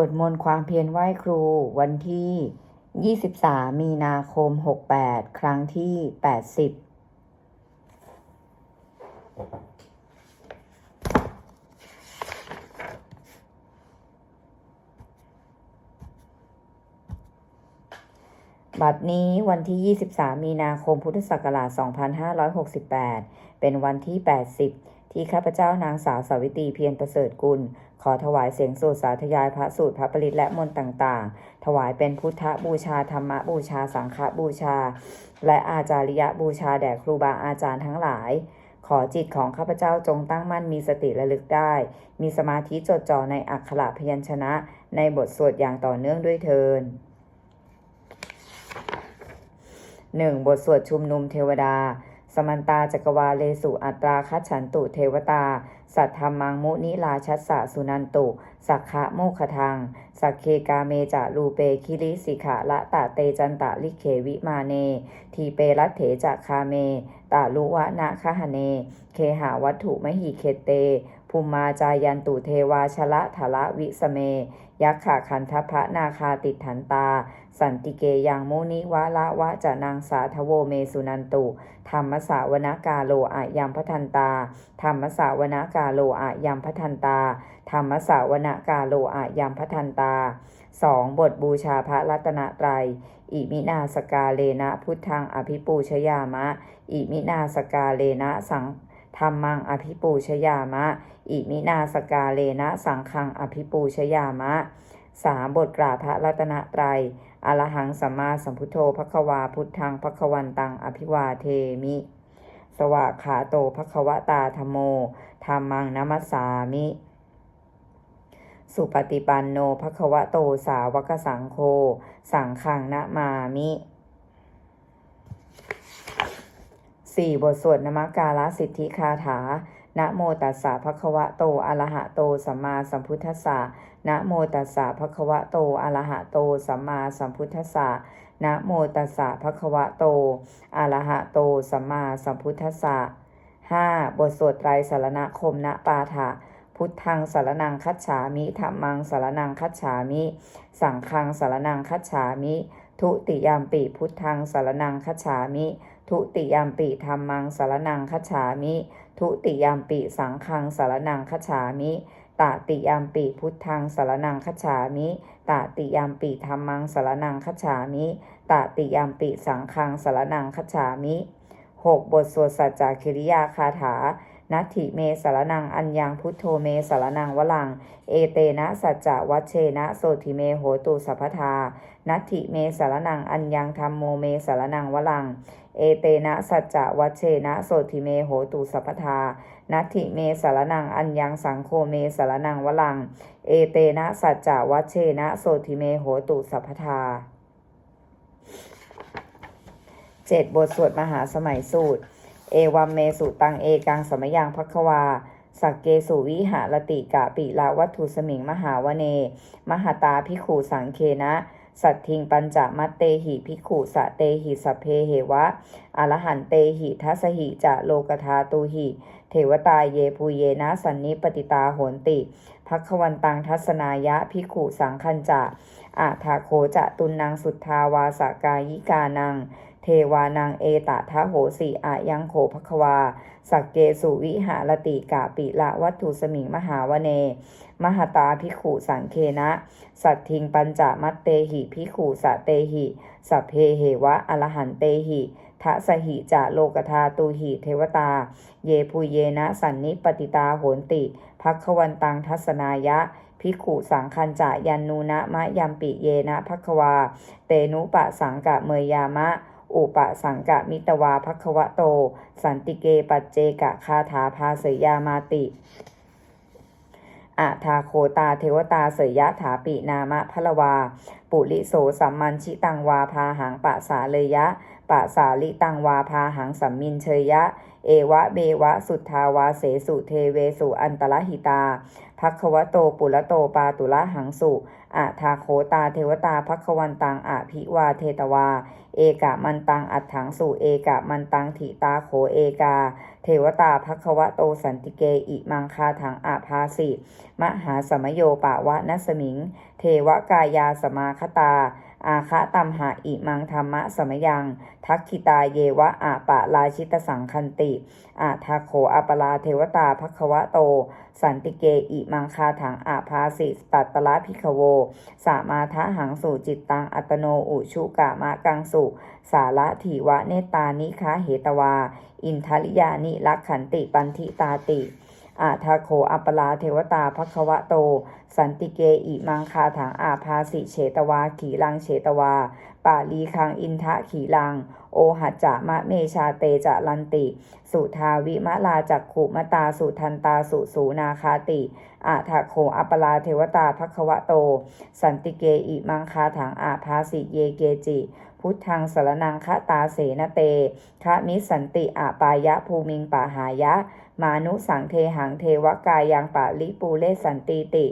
วดมนต์ความเพียรไหว้ครูวันที่ 23 มีนาคม 68 ครั้งที่ 80บัดนี้วันที่ 23 มีนาคม พุทธศักราช 2568 เป็นวันที่ 80 ที่ข้าพเจ้านางสาวสาวิตรีเพียรประเสริฐกุล ขอถวายเสียงสูตรสาธยายพระสูตรพระปริตและมนต์ต่างๆ ถวายเป็นพุทธบูชาธรรมบูชาสังฆบูชา และอาจาริยบูชาแด่ครูบาอาจารย์ทั้งหลาย ขอจิตของข้าพเจ้าจงตั้งมั่นมีสติระลึกได้ มีสมาธิจดจ่อในอักขระพยัญชนะ ในบทสวดอย่างต่อเนื่องด้วยเทินหนึ่งบทสวดชุมนุมเทวดา สมันตาจักรวาเลสุอัตราคัจฉันตุเทวตา สัทธรรมังมุนิลาชัสสะสุนันตุ สักขะโมคทัง สักเคกาเมจะลูเปคิริสิขะละตะเตจันตะลิเขวิมาเน ทีเปรัตเถจะคาเมตาลุวะนะคะหะเน เคหาวัตถุมหิเคเตภูมิมาจายันตุเทวาชละทละวิสเม ยักขะคันทพระนาคาติดถันตา สันติเกยังมุนิวะละวะจะนางสาทโวเมสุนันตุ ธรรมสาวนากาโลอะยัมพทันตา ธรรมสาวนากาโลอะยัมพทันตา ธรรมสาวนากาโลอะยัมพทันตาสองบทบูชาพระรัตนตรัย อิมินาสกาเลนะพุทธังอภิปูชยามะ อิมินาสกาเลนะสัง ธรรมังอภิปูชยามะ อิมินาสกาเลนะสังฆังอภิปูชยามะสามบทกราพระรัตนตรัยอรหังสัมมาสัมพุทโธภควาพุทธังภควันตังอภิวาเทมิ สวากขาโตภควตาธโมธรรมังนัมัสสามิ สุปฏิปันโนภควโตสาวกสังโฆ สังขังนะมามิ สี่บทสวดนมการะสิทธิคาถา นะโมตัสสะภะคะวะโต อะระหะโต สัมมาสัมพุทธัสสะ นะโมตัสสะภะคะวะโต อะระหะโต สัมมาสัมพุทธัสสะ นะโมตัสสะภะคะวะโต อะระหะโต สัมมาสัมพุทธัสสะห้าบทสวดไตรสารณคมณปาฐะพุทธังสารนังคัจฉามิธรรมังสารนังคัจฉามิ สังฆังสารนังคัจฉามิ ทุติยามปิพุทธังสารนังคัจฉามิ ทุติยามปิธรรมังสารนังคฉามิ ทุติยามปิสังฆังสารนังคฉามิตติยามปิพุทธังสารนังคฉามิตติยามปิธรรมังสารนังคฉามิตติยามปิสังฆังสารนังคฉามิหกบทสวดสัจจคิริยาคาถานัตถิเมสารนังอัญญังพุทโธเมสารนังวลัง เอเตนะสัจจวัชเชนะโสธิเมโหตุสัพพทานัตถิเมสารนังอัญญังธรรมโมเมสารนังวลัง เอเตนะสัจจะวัชเชนะโสธิเมโหตุสัพพทานัตถิเมสารนังอัญญังสังโฆเมสารนังวลัง เอเตนะสัจจะวัชเชนะโสธิเมโหตุสัพพทาเจ็ดบทสวดมหาสมัยสูตร เอวัมเมสุตังเอกังสมยังพัควาสักเกสุวิหารติกะปิลาวัตถุสมิงมหาวเน มหาตาพิขูสังเคนะ สัตทิงปัญจมัตเตหิพิขุสะเตหิสพเพเหวะอรหันเตหิทัสหิจะโลกธาตุหิ เทวตาเยภูเยนะสันนิปติตาโหนติพักวันตังทัศนายะพิขุสังคันจะอาทาโคจะตุนนางสุทธาวาสกายิกานัง เทวานังเอตทะโหสีอายังโขภควา สักเกสุวิหารติกาปิละวัตถุสมิงมหาวเน มหตาพิขูสังเคนะ สัตทิงปัญจมัตเตหิพิขูสะเตหิสัพเพเหวะอรหันเตหิทะสหิจะโลกธาตูหิเทวตา เยภูเยนะสันนิปติตาโหนติพักขวันตังทัศนายะพิขูสังคันจะยันนูนะมะยัมปิเยนะพักควา เตนุปะสังกะเมยยามะ อุปสังกะมิตวาพักวะโต สันติเกปัจเจกะคาถาภาเสยามาติอาทาโคตาเทวตาเสยยะถาปินามะพละวา ปุริโสสัมมันชิตังวาพาหังปะสาเลยะ ปะสาลิตังวาพาหังสัมมินเชยะ เอวะเบวะสุทธาวาเสสุเทเวสุอันตรหิตาภัควโตปุระโตปาตุละหังสุอะทาโคตาเทวตาภัควันตังอะภิวาเทตวา เอกะมันตังอัฏฐังสุเอกะมันตังถิตาโขเอกา เทวตาภัควโตสันติเกอิมังคาถังอาภาสิมหาสมโยปาวะนัสมิง เทวกายาสมาคตาอาคะตัมหะอิมังธรรมะสมยัง ทักขิตาเยวะอาปะลาชิตสังคันติอาทาโขอปลาเทวตาภควะโต สันติเกอิมังคาถังอาภาสิตัตตละพิคโว สามาทะหังสู่จิตตังอัตโนอุชุกะมะกังสุ สาระถีวะเนตานิคาเหตวา อินทริยานิลักขันติปันทิตาติ อาทาโขอัปลาเทวตาภควะโต สันติเกอิมังคาถังอาภาสิเฉตวา ขีลังเฉตวา ปาลีคังอินทะขีลัง โอหัจจะมะเมชาเตจะลันติ สุทาวิมะลาจักขุมตาสุทันตาสุสูนาคาติอาทาโขอัปลาเทวตาภควะโต สันติเกอิมังคาถังอาภาสิเยเกจิพุทธังสรนังคตาเสนเตคะมิสันติอาปายะภูมิงปาหายะ มานุสังเทหังเทวกายังปะลิปูเลสันติติ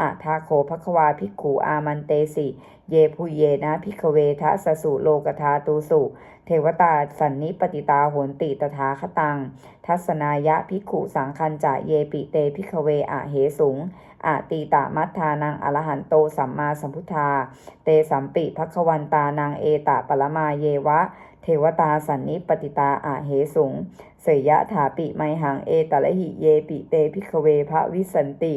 อะทาโคภควาภิกขุอามันเตสิ เยพุเยนะพิกเวทะสสุโลกธาตูสุ เทวตาสันนิปติตาโหนติตถาคตัง ทัศนายะภิกขุสังคันจะเยปิเตพิกเวอะเหสุงอะตีตามัทธานังอรหันโตสัมมาสัมพุทธา เตสัมปิภควันตานังเอตะปรมาเยวะ เทวตาสันนิปติตาอะเหสุง เสยยะถาปิไมหังเอตะละหิเยปิเตพิกเวพระวิสันติ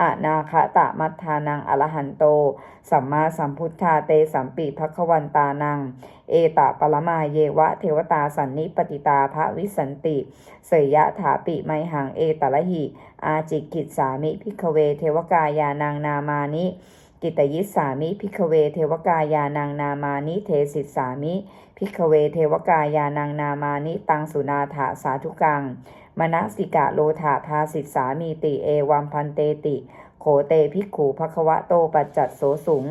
อานาคตะมัทธานังอรหันโต สัมมาสัมพุทธาเตสัมปิภควันตานัง เอตะปรมาเยวะเทวตาสันนิปติตาพระวิสันติ เสยยะถาปิไมหังเอตะละหิ อาจิกิจสามิพิกเวเทวกายานางนามานิกิตยิสสามิพิกเวเทวกายานางนามานิเทสิสามิ พิกเวเทวกายานางนามานิตังสุนาถาสาธุกัง มณสิกะโลถาภาสิสามีติเอวัมพันเตติ โขเตภิกขูภควะโตปัจจัดโสสุง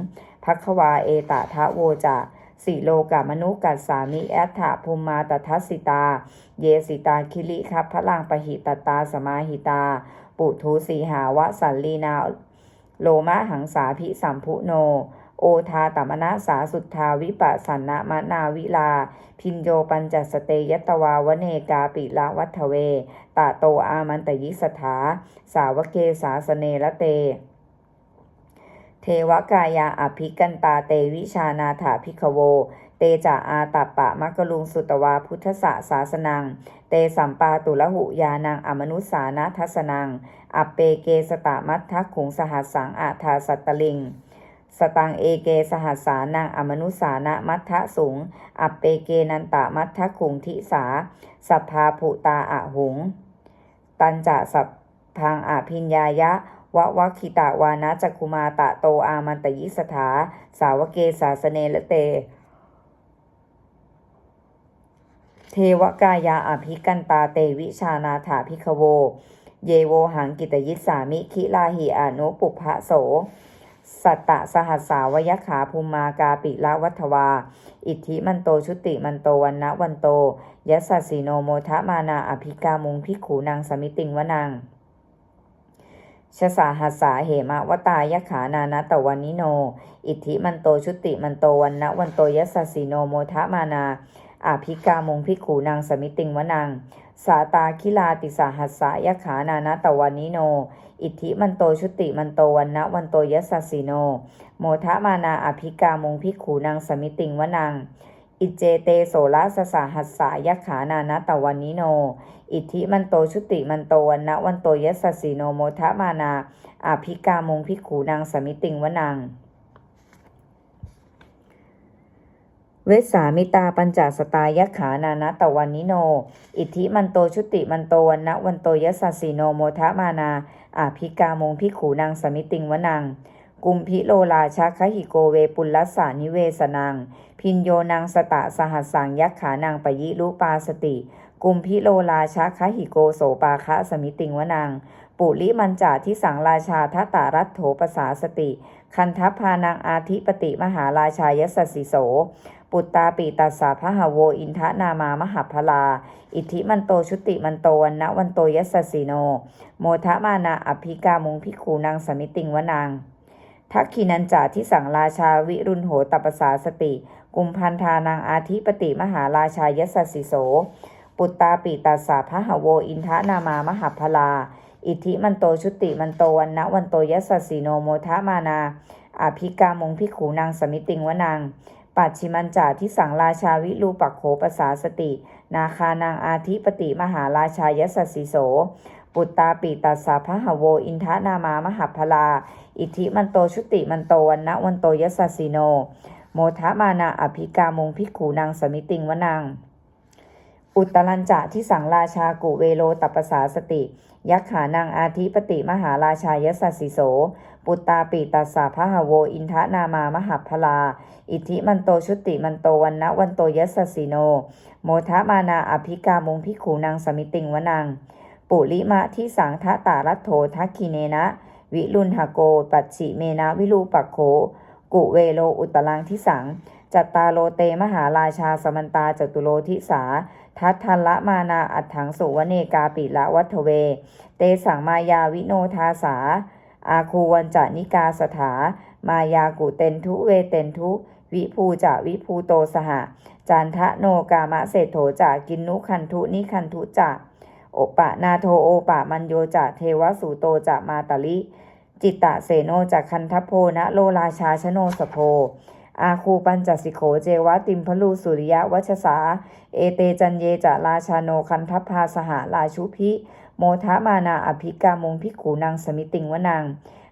ภควาเอตะทะโวจะสีโลกามนุกัสสามิแอตถะภูมมาตทัสสิตา เยสิตาคิลิคัพพลังปหิตตาสมาหิตา ปุทุสีหาวะสัลลีนา โลมะหังสาพิสัมพุโน โอทาตมนะสาสุทธาวิปัสสนามะนาวิลา พินโยปัญจสเตยตวาวเนกาปิละวัฒเว ตาโตอามันตยิสถา สาวเกสาสเนละเต เทวกายาอภิกันตาเตวิชานาถาภิกขโว เตจ่าอาตัปปะมักลุงสุตวาพุทธสะสาสนัง เตสัมปาตุละหุยานังอมนุสานาทัสนัง อัปเปเกสตามัททักขุงสหัสสังอาทาสัตตลิง สตังเอเกสหัสสานังอมนุสานะมัททะสุงอัปเปเกนันตะมัทะขุงทิสา สัพพาภุตาอะหุง ตันจะสัพพังอาพิญญายะวะวัคคิตาวานะจักคุมาตะโตอามันตยิสถา สาวเกสาสเนละเต เทวกายาอภิกันตาเตวิชานาถาพิคโว เยโวหังกิตยิสสามิคิลาหิอานุปุพะโส สัตตะสหัสสาวยขาภูมากาปิละวัฒวา อิทธิมันโตชุติมันโตวันนะวันโตยัสสสีโนโมทะมานาอภิกามุงพิกขูนางสมิติงวนังชสาหัสสาเหมะวตายขานานะตะวันนิโน อิทธิมันโตชุติมันโตวันนะวันโตยัสสีโนโมทะมานาอาภิกามงพิกขูนางสมิติงวนัง สาตาคิลาติสาหัสสายขานานะตะวันนิโน อิทธิมันโตชุติมันโตวันนะวันโตยัสสสีโน โมทะมานาอภิกามงพิขูนางสมิติงวนัง อิเจเตโสละสสาหัสสายขานานะตะวันนิโน อิทธิมันโตชุติมันโตวันนะวันโตยัสสสีโนโมทะมานาอภิกามงพิขูนางสมิติงวนัง เวสามิตาปัญจสตายขานานะตะวันนิโน อิทธิมันโตชุติมันโตวันนะวันโตยัสสสีโนโมทะมานาอาภิกามงพิขูนางสมิติงวนัง กุมพิโลลาชาคหิโกเวปุลลัสานิเวสนังพินโยนางสตะสหัสสังยักขานางปยิลุปาสติ กุมพิโลลาชาคหิโกโสปาคะสมิติงวนังปุริมันจาที่สังราชาทัตตารัตโถปสาสติ คันทัพพานางอาทิปติมหาราชายสสสิโส ปุตตาปิตัสสะพะหะโวอินทะนามามหัพลา อิทธิมันโตชุติมันโตวันนะวันโตยัสสีโน โมทะมานาอภิกามุงพิขูนางสมิติงวนางทักขินันจาที่สั่งราชาวิรุณโหตปสาสติกุมพันธานางอาทิปติมหาราชายสสสิโส ปุตตาปิตัสสะพะหะโวอินทะนามามหัพลา อิทธิมันโตชุติมันโตวันนะวันโตยัสสสีโนโมทะมานาอภิกามงพิขูนางสมิติงวนาง ปัจฉิมันจาที่สั่งราชาวิรูปักโขปสาสติ นาคานางอาทิปติมหาราชายสสสิโส ปุตตาปิตัสสะพะหโว อินทนามามหัพลา อิทธิมันโตชุติมันโตวันนะวันโตยัสสสีโน โมทะมานาอภิกามงพิขูนางสมิติงวนาง อุตรัญจะที่สังราชากุเวโลตัปสาสติ ยักขานางอาทิปติมหาราชายสสสิโส ปุตตาปิตัสสะพะหโวอินทะนามามหพลา อิทธิมันโตชุติมันโตวันนะวันโตยัสสสีโน โมทะมานาอภิกามงพิขูนางสมิติงวนางปุริมะที่สังทะตารัตโถทักคิเนนะ วิรุณหโก ปัจฉิเมนะวิรูปักโข กุเวโลอุตตรังที่สัง จัตตาโลเตมหาราชาสมันตาจตุโลทิสา ทัททันละมานาอัฏฐังสุวเนกาปิละวัฒเว เตสังมายาวิโนทาสา อาคูวันจานิกาสถา มายากุเตนทุเวเตนทุ วิภูจะวิภูโตสหะจันทะโนกามะเศรษโถจะกินนุคันทุนิคันทุจะโอปะนาโทโอปะมันโยจะเทวสุโตจะมาตาลิ จิตตะเสโนจากคันทโพนะโลราชาชโนสโพ อาคูปัญจสิโขเจวะติมพลูสุริยะวัชสา เอเตจันเยจะราชาโนคันทพาสหราชุพิ โมทะมานาอภิกามงพิขูนางสมิติงวนาง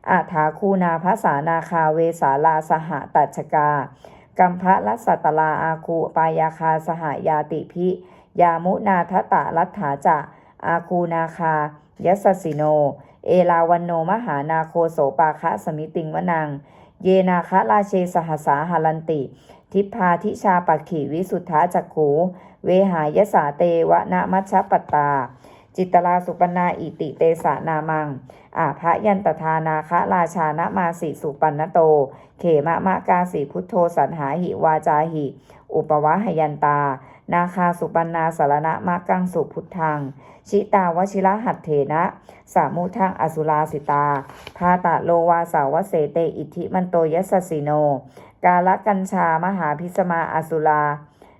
อาถาคูนาภาษานาคาเวสาลาสหตัชกากัมพะลัสตลาอาคูปายาคาสหายาติพิ ยามุนาทตะรัตถาจะอาคูนาคา ยัสสสิโน เอลาวันโนมหานาโคโสปาคะสมิติงวนาง เยนาคะราเชสหสาหารันติ ทิพพาทิชาปักขีวิสุทธาจักขู เวหายสาเตวะนะมัชชปตตา จิตลาสุปนาอิติเตสานามัง อาภยันตทานาคะราชานะมาสิสุปันนโต เขมะมะกาสีพุทโธสันหาหิวาจาหิ อุปวะหยันตา นาคาสุปันนาสารณะมะกังสุพุทธัง ชิตาวชิระหัตเถนะ สามุทังอสุลาสิตา พาตะโลวาสาวเสเตอิทิมันโตยัสสิโน กาลกัญชามหาพิสมาอสุลา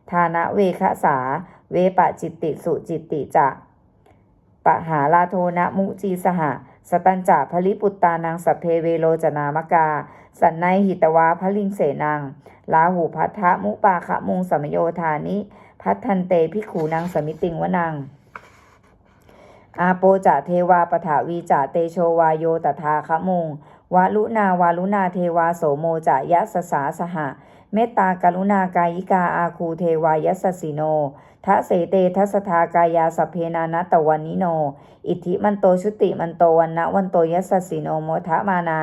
ทานะเวคะสา เวปะจิตติสุจิตติจะ ปะหาลาโทนะมุจีสหะสตัญจะพลิปุตตานังสัพเพเวโลจนามกา สันในหิตวาพลิงเสนังลาหูพัทธะมุปาคะมุงสมโยธานิ พัทธันเตพิขูนางสมิติงวนัง อาโปจะเทวาปถาวีจะเตโชวาโยตถาคะมุงวาลุนาวาลุนาเทวาโสโมจะยะสสาสหะ เมตตากรุณากายิกาอาคูเทวายัสสสิโน ทะเสเตทัสทากายาสเพนานัตตวันนิโน อิทธิมันโตชุติมันโตวันนะวันโตยัสสิโนโมทะมานา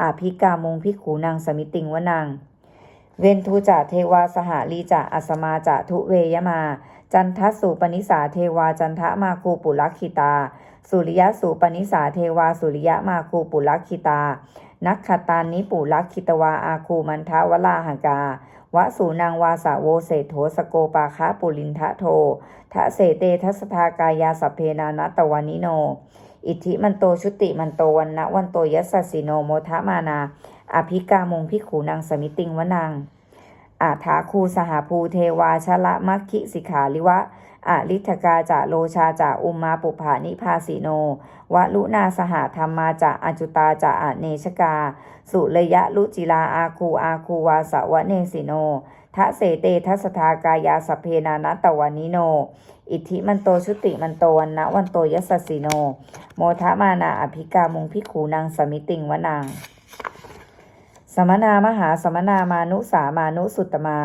อาภิกามุงพิขูนางสมิติงวนางเวนทุจะเทวาสหลีจะอัสมาจะทุเวยมา จันทสุปนิสาเทวาจันทะมาคูปุลักขิตา สุริยสุปนิสาเทวาสุริยะมาคูปุลักขิตานักขตานิปุลักขิตวาอาคูมันทะวลาหังกา วะสูนางวาสาโวเศธโถสโกปาคะปุลินทะโททะเสเตทัสภากายาสัพเพนานัตะวานิโน อิทธิมันโตชุติมันโตวันนะวันโตยัสสิโนโมทะมานา อภิกามงพิขูนางสมิติงวนัง อาถาคูสหภูเทวาชละมัคคิสิขาลิวะอาลิทกาจะโลชาจะอุมมาปุภานิพาสิโนวะลุนาสหธรรมาจะอจุตาจะอเนชกา สุระยะลุจิลาอาคูอาคูวาสวะเนสิโนทะเสเตทัสทากายาสเพนานัตวานิโน อิทธิมันโตชุติมันโตวันนะวันโตยัสสสิโน โมทะมานาอภิกามุงพิขูนางสมิติงวนาง สมนามหาสมนามานุสามานุสุตตมา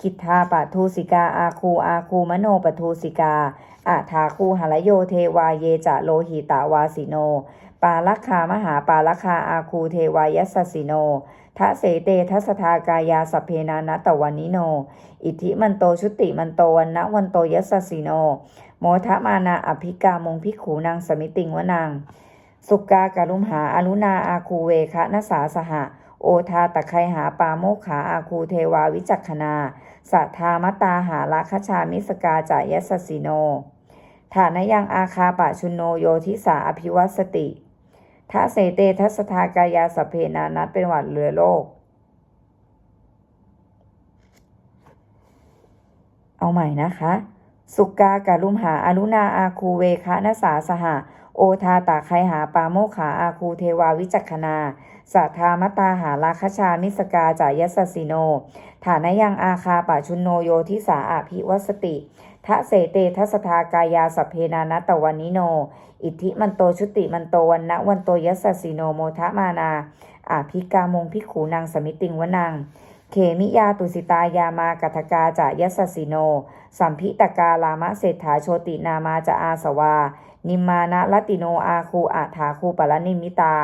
คิทธาปะทูสิกาอาคูอาคูมโนปทูสิกาอาทาคูหลโยเทวาเยจะโลหิตาวาสิโน ปาลักขามหาปาลักขาอาคูเทวายัสสิโนทะเสเตทัสทากายาสเพนานัตตวันนิโน อิทิมันโตชุติมันโตวันนะวันโตยัสสิโน โมทะมานาอภิกามงพิขูนางสมิติงวนางสุกาการุมหาอรุณาอาคูเวคะนสาสหะ โอทาตะไคหาปาโมขาอาคูเทวาวิจักขณาสัทธามตาหาราคชามิสกาจายสสิโนฐานยังอาคาปะชุนโนโยทิสาอภิวัสติทะเสเตทัสทากายาสเพนานัตเป็นหวัดเรือโลก เอาใหม่นะคะ สุกากาลุมหาอรุณาอาคูเวคะนสาสหะ โอทาตาไคหาปาโมขาอาคูเทวาวิจักขณาสัทธามตาหาราคชามิสกาจายสสิโน ฐานยังอาคาปะชุนโนโยทิสาอาภิวัสติทะเสเตทัสทากายาสัพเพนานัตตวันนิโน อิทธิมันโตชุติมันโตวันนะวันโตยสสิโนโมทะมานาอาภิกามงพิขูนางสมิติงวนัง เขมิยาตุสิตายามากัทกาจะยัสสิโน สัมพิตกาลามะเศรษฐาโชตินามาจะอาสวา นิมานะลติโนอาคูอาถาคูปละนิมิตา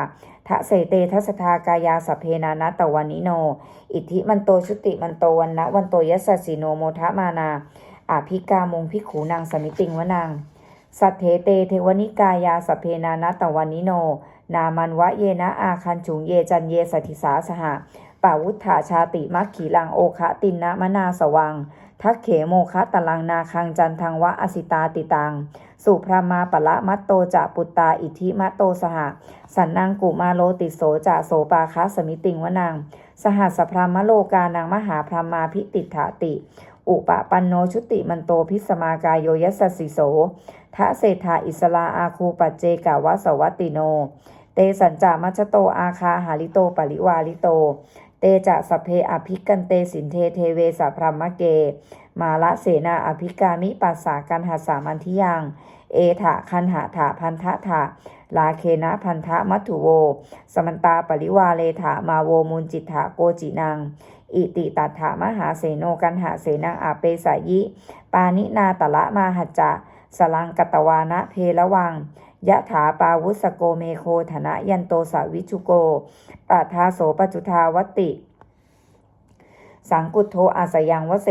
ทะเสเตทัสทากายาสเพนานัตตวันิโน อิทธิมันโตชุติมันโตวันนะวันโตยัสสิโนโมทะมานาอาภิกามงพิกขูนางสมิติงวนางสัทเทเตเทวนิกายาสเพนานัตตวันิโน นามันวะเยนะอาคันจุงเยจันเยสถิสาสหะปาวุฒาชาติมัคขีลังโอคะตินนะมนาสวัง ทักเขโมคะตะลังนาคังจันทังวะอสิตาติตัง สุพรามาปะละมัตโตจะปุตตาอิทิมัตโตสหะ สันนังกุมาโลติโสจะโสปาคะสมิติงวนังสหัสพรามโลกานางมหาพรามาพิติถาติ อุปปันโนชุติมันโตพิสมากายโยยัสสิโสทะเศรษฐาอิสลาอาคูปัจเจกาวะสวัตติโน สัญจามัชโตอาคาหาลิโตปริวาลิโต เตจะสเพอภิกันเตสินเทเทเวสพรหมเก มาละเสนาอภิกามิปัสสากันหาสามันทิยัง เอถะคันหะถะพันทะถะลาเคนะพันธะมัตถุโว สมันตาปริวาเลถะมาโวมุนจิตถะโกจินัง อิติตัถามหาเสโนกันหาเสนังอาเปสายิ ปานินาตละมาหัจจะ สลังกตวานะเพละวัง ยะถาปาวุสโกเมโคธนะยันโตสาวิชุโกปะทาโสปจุทาวติ สังกุทโทอาสยังวเส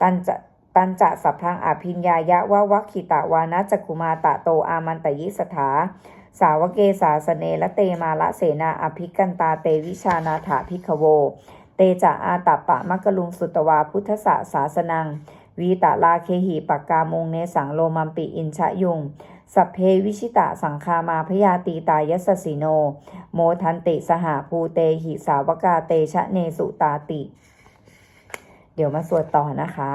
ตันจะตันจะสัพพังอภิญญายะวะวัคิตะวานะจักุมาตะโตอามันตยิสถา สาวเกสาสเนละเตมาละเสนาอภิกันตาเตวิชานาถาพิกโว เตจะอาตปปะมักกะลุงสุตวาพุทธสสาสนังวีตะลาเคหิปากกามงเนสังโลมัมปิอินชะยุง สัพเพวิชิตะสังคามาพยาตีตายัสสสิโน โมทันติสหาภูเตหิสาวกาเตชะเนสุตาติ เดี๋ยวมาสวดต่อนะคะ